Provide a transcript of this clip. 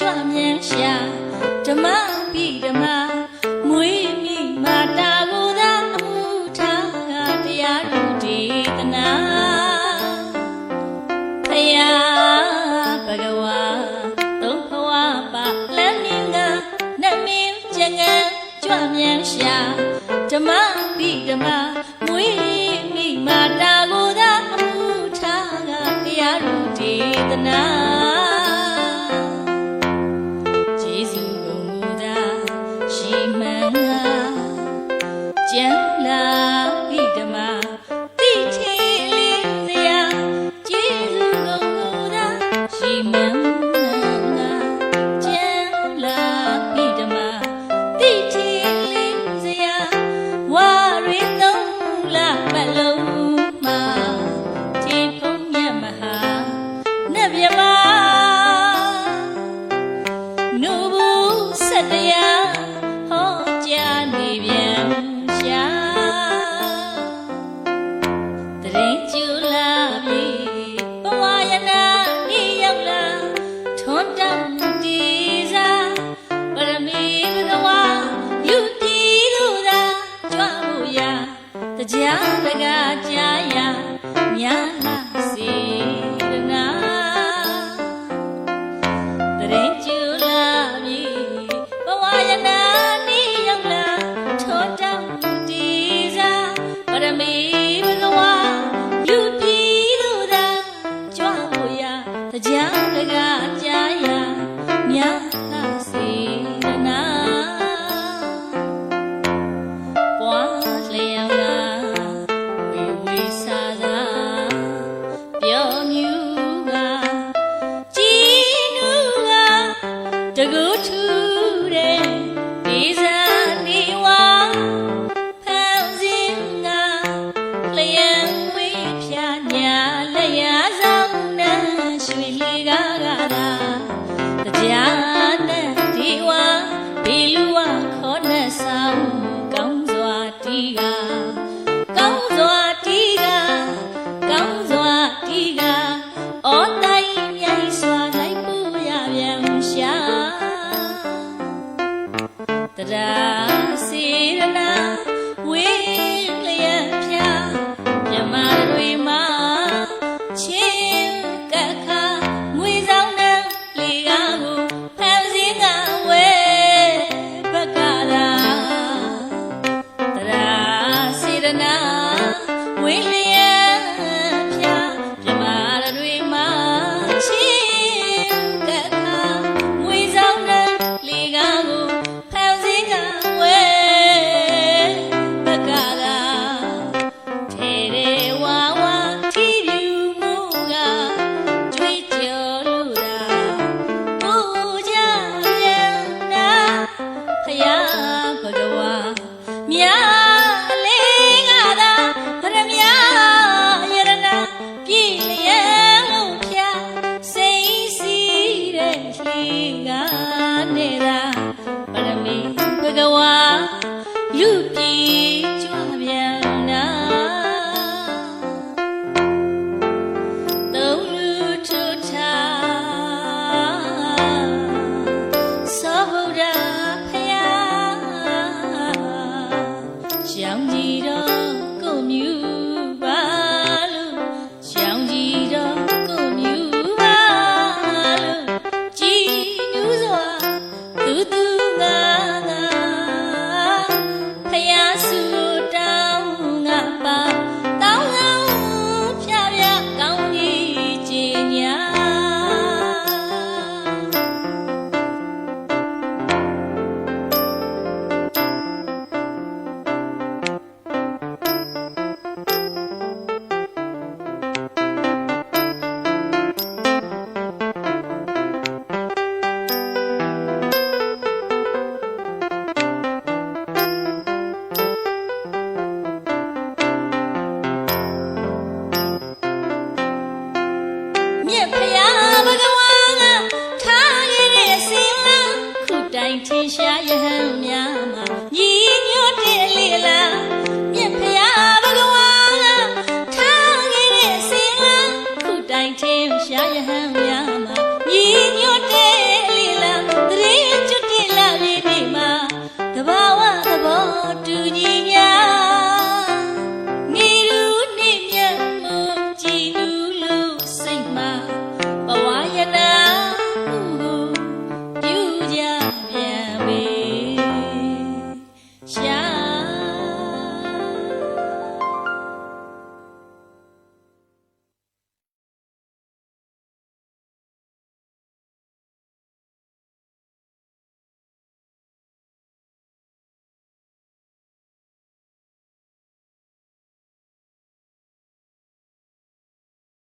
ကြွမြင်ရှာဓမ္မပိဓမ္မ မြန်ရှာဓမ္မပိဓမ္မမွေးမိမာတာကိုသာအမှုထားကတရားတော်ဒေသနာ ဆက်တရားဟောကြားနေပြန်ရှာတရင်ကျူလာပြီဘဝရနာနေရောက်လာထွန်းတောင်းဒီစားပရမီဘဂဝါယူတီလူသာကြွမှုရာတရားတကားကြာရမြတ် လျံဝေးဖြာညာလက်ရဆောင်နန်းရွှေမြေကားကသာတရားနဲ့ဒီဝါဒီလူဝခေါ်နဲ့ဆောင်ကောင်းစွာတီးကကောင်းစွာတီးကကောင်းစွာတီးကအော်တိုင်းမြိုင်စွာလိုက်ပူရပြန်ရှာတရား Willie. ရှောင်းကြည့်တော့ကိုမြူပါလို့ရှောင်းကြည့်တော့ကိုမြူပါလို့ကြည်ညူစွာသူသူငါ ရှာယဟန်များမှာညီညွတ်တဲ့လီလံတရေချွတ်တဲ့လာလေးတွေမှာတဘာဝသဘောတူညီ